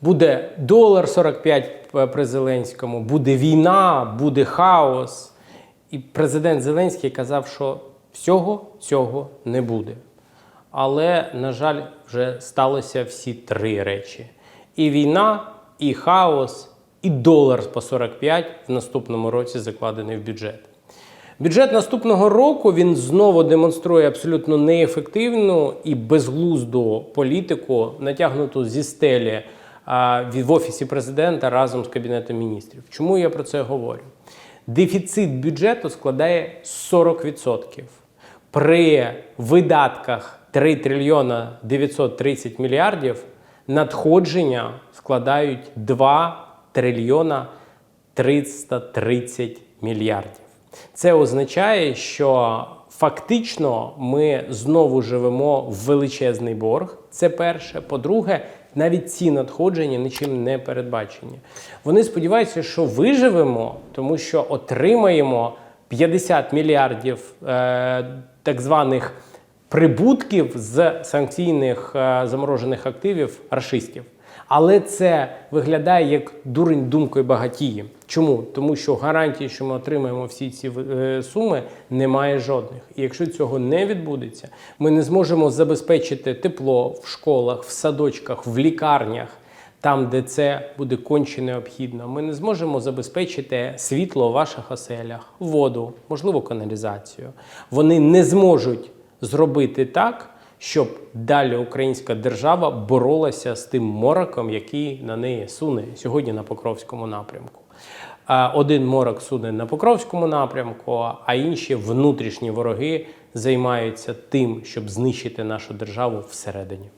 буде долар 45 при Зеленському, буде війна, буде хаос. І президент Зеленський казав, що всього цього не буде. Але, на жаль, вже сталося всі три речі: і війна, і хаос, і долар по 45 в наступному році закладений в бюджет. Бюджет наступного року він знову демонструє абсолютно неефективну і безглузду політику, натягнуту зі стелі в офісі президента разом з кабінетом міністрів. Чому я про це говорю? Дефіцит бюджету складає 40%. При видатках 3 трильйона 930 мільярдів надходження складають 2 трильйона 330 мільярдів. Це означає, що фактично ми знову живемо в величезний борг. Це перше. По-друге, навіть ці надходження нічим не передбачені. Вони сподіваються, що виживемо, тому що отримаємо 50 мільярдів е, так званих прибутків з санкційних е, заморожених активів рашистів. Але це виглядає як дурень думкою багатії. Чому? Тому що гарантії, що ми отримаємо всі ці е, суми, немає жодних. І якщо цього не відбудеться, ми не зможемо забезпечити тепло в школах, в садочках, в лікарнях. Там, де це буде конче необхідно, ми не зможемо забезпечити світло у ваших оселях, воду, можливо, каналізацію. Вони не зможуть зробити так, щоб далі українська держава боролася з тим мороком, який на неї суне сьогодні на Покровському напрямку. Один морок суне на Покровському напрямку, а інші внутрішні вороги займаються тим, щоб знищити нашу державу всередині.